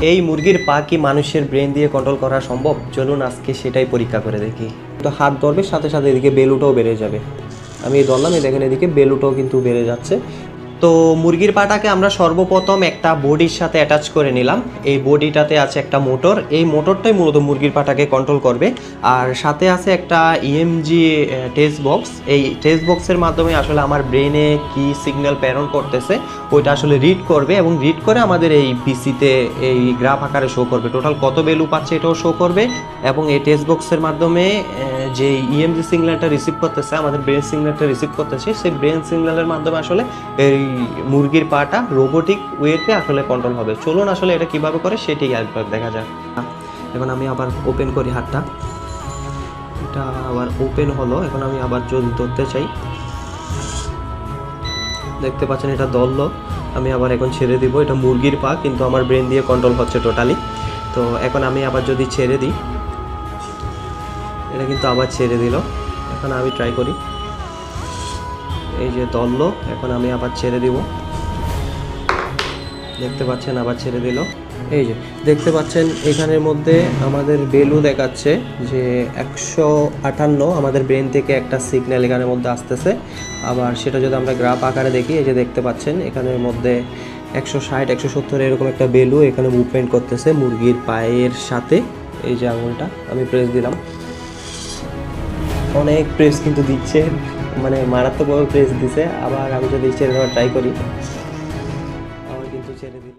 এই মুরগির পা কি মানুষের ব্রেন দিয়ে কন্ট্রোল করা সম্ভব? চলুন আজকে সেটাই পরীক্ষা করে দেখি। তো হাত ধরবে, সাথে সাথে এদিকে বেলুটাও বেড়ে যাবে। আমি এই ধরলাম, এই দেখেন এদিকে বেলুটাও কিন্তু বেড়ে যাচ্ছে। তো মুরগির পাটাকে আমরা সর্বপ্রথম একটা বডির সাথে অ্যাটাচ করে নিলাম। এই বডিটাতে আছে একটা মোটর। এই মোটরটাই মূলত মুরগির পাটাকে কন্ট্রোল করবে। আর সাথে আছে একটা ইএমজি টেস্ট বক্স এই টেস্ট বক্সের মাধ্যমে আসলে আমার ব্রেনে কি সিগন্যাল প্রেরণ করতেছে, ওইটা আসলে রিড করবে এবং রিড করে আমাদের এই পিসিতে এই গ্রাফ আকারে শো করবে। টোটাল কত ভ্যালু পাচ্ছে এটাও শো করবে এবং এই টেস্ট বক্সের মাধ্যমে যে ইএমজি সিগন্যালটা রিসিভ করতেছে, আমাদের ব্রেন সিগন্যালটা রিসিভ করতেছে, সেই ব্রেন সিগন্যালের মাধ্যমে আসলে এই মুরগির পাটা রোবোটিক ওয়েতে আসলে কন্ট্রোল হবে। চলুন আসলে এটা কীভাবে করে সেটাই একবার দেখা যাক। এখন আমি আবার ওপেন করি হাতটা। এটা আবার ওপেন হলো, এখন আমি আবার যদি ধরতে চাই। দেখতে পাচ্ছেন এটা দললো আমি আবার এখন ছেড়ে দিব। এটা মুরগির পা, কিন্তু আমার ব্রেন দিয়ে কন্ট্রোল হচ্ছে টোটালি তো এখন আমি আবার যদি ছেড়ে দিই এটা কিন্তু আবার ছেড়ে দিল। এখন আমি ট্রাই করি। এই যে দললো, এখন আমি আবার ছেড়ে দিব। দেখতে পাচ্ছেন, আবার ছেড়ে দিল। এই যে, দেখতে পাচ্ছেন, এখানের মধ্যে আমাদের বেলু দেখাচ্ছে যে একশো আটান্ন, আমাদের ব্রেন থেকে একটা সিগন্যাল এখানের মধ্যে আসতেছে। আবার সেটা যদি আমরা গ্রাফ আকারে দেখি, এই যে দেখতে পাচ্ছেন, এখানের মধ্যে একশো ষাট, একশো সত্তর এরকম একটা বেলু এখানে মুভমেন্ট করতেছে মুরগির পায়ের সাথে। এই যে আঙুলটা, আমি প্রেস দিলাম। অনেক প্রেস কিন্তু দিচ্ছে। মানে মারাত্মকভাবে প্রেস দিছে। আবার আমি যদি ছেড়ে দেওয়ার ট্রাই করি আমার কিন্তু ছেড়ে দিল